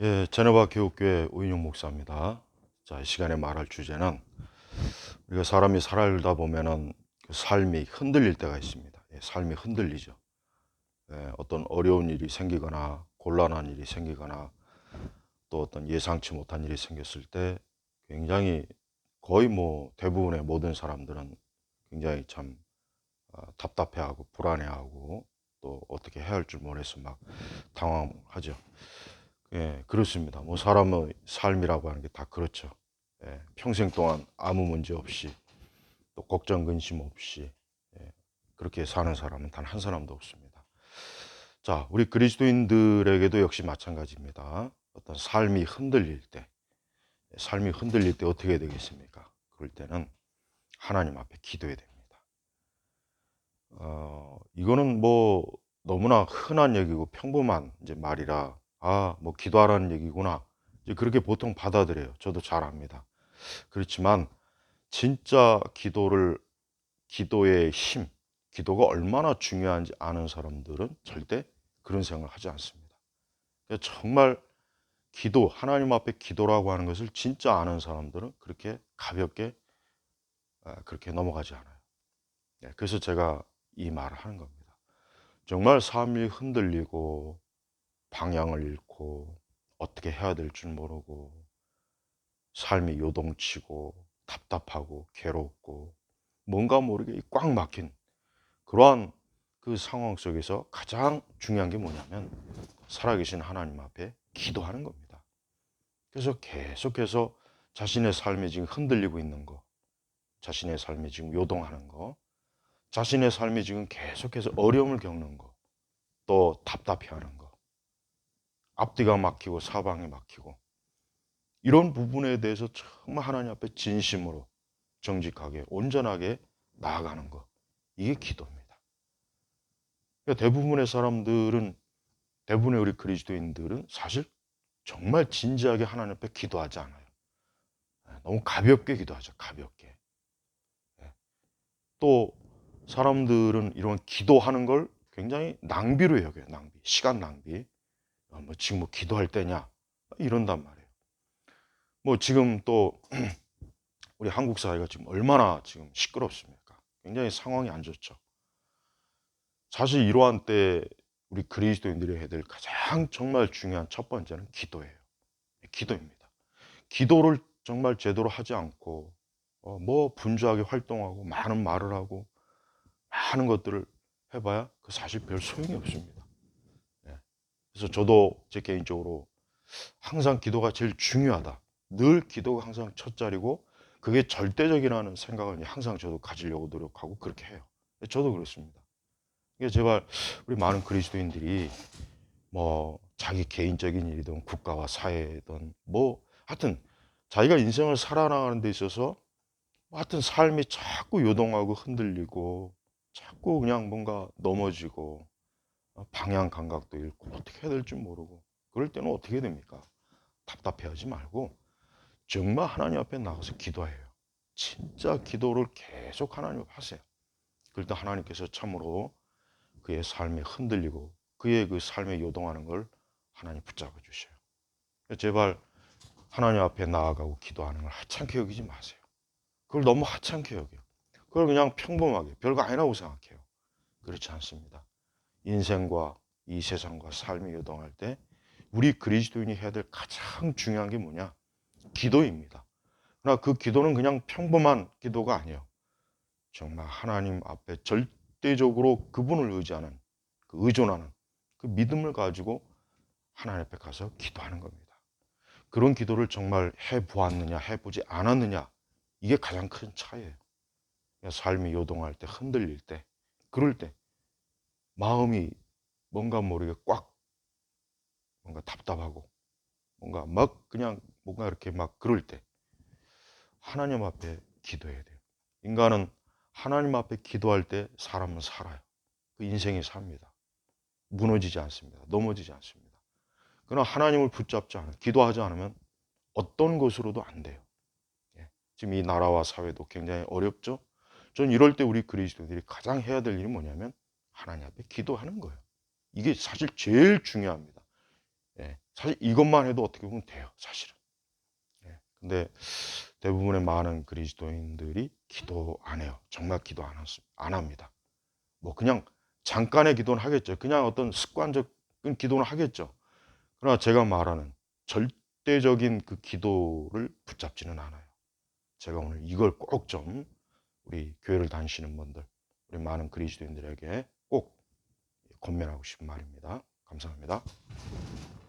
예, 제네바 교육교회 오인용 목사입니다. 자, 이 시간에 말할 주제는 우리가 사람이 살다 보면은 그 삶이 흔들릴 때가 있습니다. 예, 삶이 흔들리죠. 예, 어떤 어려운 일이 생기거나 곤란한 일이 생기거나 또 어떤 예상치 못한 일이 생겼을 때 굉장히 거의 뭐 대부분의 모든 사람들은 굉장히 참 어, 답답해하고 불안해하고 또 어떻게 해야 할 줄 모르겠어 막 당황하죠. 예, 그렇습니다. 뭐 사람의 삶이라고 하는 게 다 그렇죠. 예, 평생 동안 아무 문제 없이 또 걱정 근심 없이 예, 그렇게 사는 사람은 단 한 사람도 없습니다. 자, 우리 그리스도인들에게도 역시 마찬가지입니다. 어떤 삶이 흔들릴 때, 삶이 흔들릴 때 어떻게 되겠습니까? 그럴 때는 하나님 앞에 기도해야 됩니다. 어, 이거는 뭐 너무나 흔한 얘기고 평범한 이제 말이라 아, 뭐 기도하라는 얘기구나. 이제 그렇게 보통 받아들여요. 저도 잘 압니다. 그렇지만 진짜 기도를 기도의 힘, 기도가 얼마나 중요한지 아는 사람들은 절대 그런 생각을 하지 않습니다. 그러니까 정말 기도, 하나님 앞에 기도라고 하는 것을 진짜 아는 사람들은 그렇게 가볍게 아, 그렇게 넘어가지 않아요. 네, 그래서 제가 이 말을 하는 겁니다. 정말 삶이 흔들리고 방향을 잃고 어떻게 해야 될 줄 모르고 삶이 요동치고 답답하고 괴롭고 뭔가 모르게 꽉 막힌 그러한 그 상황 속에서 가장 중요한 게 뭐냐면 살아계신 하나님 앞에 기도하는 겁니다. 그래서 계속해서 자신의 삶이 지금 흔들리고 있는 거, 자신의 삶이 지금 요동하는 거, 자신의 삶이 지금 계속해서 어려움을 겪는 거, 또 답답해하는 거, 앞뒤가 막히고 사방이 막히고 이런 부분에 대해서 정말 하나님 앞에 진심으로 정직하게 온전하게 나아가는 것 이게 기도입니다. 그러니까 대부분의 사람들은 대부분의 우리 그리스도인들은 사실 정말 진지하게 하나님 앞에 기도하지 않아요. 너무 가볍게 기도하죠. 가볍게. 또 사람들은 이런 기도하는 걸 굉장히 낭비로 여겨요. 낭비. 시간 낭비. 어, 뭐 지금 뭐 기도할 때냐 이런단 말이에요. 뭐 지금 또 우리 한국 사회가 지금 얼마나 지금 시끄럽습니까? 굉장히 상황이 안 좋죠. 사실 이러한 때 우리 그리스도인들이 해야 될 가장 정말 중요한 첫 번째는 기도예요. 기도입니다. 기도를 정말 제대로 하지 않고 어, 뭐 분주하게 활동하고 많은 말을 하고 많은 것들을 해봐야 그 사실 별 소용이 없습니다. 그래서 저도 제 개인적으로 항상 기도가 제일 중요하다. 늘 기도가 항상 첫 자리고 그게 절대적이라는 생각을 항상 저도 가지려고 노력하고 그렇게 해요. 저도 그렇습니다. 이게 제발 우리 많은 그리스도인들이 뭐 자기 개인적인 일이든 국가와 사회든 뭐 하여튼 자기가 인생을 살아나가는 데 있어서 뭐 하여튼 삶이 자꾸 요동하고 흔들리고 자꾸 그냥 뭔가 넘어지고 어, 방향 감각도 잃고 어떻게 해야 될지 모르고 그럴 때는 어떻게 됩니까? 답답해하지 말고 정말 하나님 앞에 나가서 기도해요. 진짜 기도를 계속 하나님 앞에 하세요. 그럴 때 하나님께서 참으로 그의 삶이 흔들리고 그의 그 삶에 요동하는 걸 하나님 붙잡아 주셔요. 제발 하나님 앞에 나아가고 기도하는 걸 하찮게 여기지 마세요. 그걸 너무 하찮게 여겨요. 그걸 그냥 평범하게 별거 아니라고 생각해요. 그렇지 않습니다. 인생과 이 세상과 삶이 요동할 때 우리 그리스도인이 해야 될 가장 중요한 게 뭐냐? 기도입니다. 그러나 그 기도는 그냥 평범한 기도가 아니에요. 정말 하나님 앞에 절대적으로 그분을 의지하는, 그 의존하는 그 믿음을 가지고 하나님 앞에 가서 기도하는 겁니다. 그런 기도를 정말 해 보았느냐, 해 보지 않았느냐, 이게 가장 큰 차이예요. 삶이 요동할 때, 흔들릴 때, 그럴 때 마음이 뭔가 모르게 꽉 뭔가 답답하고 뭔가 막 그냥 뭔가 이렇게 막 그럴 때 하나님 앞에 기도해야 돼요. 인간은 하나님 앞에 기도할 때 사람은 살아요. 그 인생이 삽니다. 무너지지 않습니다. 넘어지지 않습니다. 그러나 하나님을 붙잡지 않아 기도하지 않으면 어떤 것으로도 안 돼요. 예. 지금 이 나라와 사회도 굉장히 어렵죠. 전 이럴 때 우리 그리스도들이 가장 해야 될 일이 뭐냐면 하나님 앞에 기도하는 거예요. 이게 사실 제일 중요합니다. 예. 사실 이것만 해도 어떻게 보면 돼요, 사실은. 예. 근데 대부분의 많은 그리스도인들이 기도 안 해요. 정말 기도 안, 안 합니다. 뭐 그냥 잠깐의 기도는 하겠죠. 그냥 어떤 습관적인 기도는 하겠죠. 그러나 제가 말하는 절대적인 그 기도를 붙잡지는 않아요. 제가 오늘 이걸 꼭 좀 우리 교회를 다니시는 분들, 우리 많은 그리스도인들에게 꼭 권면하고 싶은 말입니다. 감사합니다.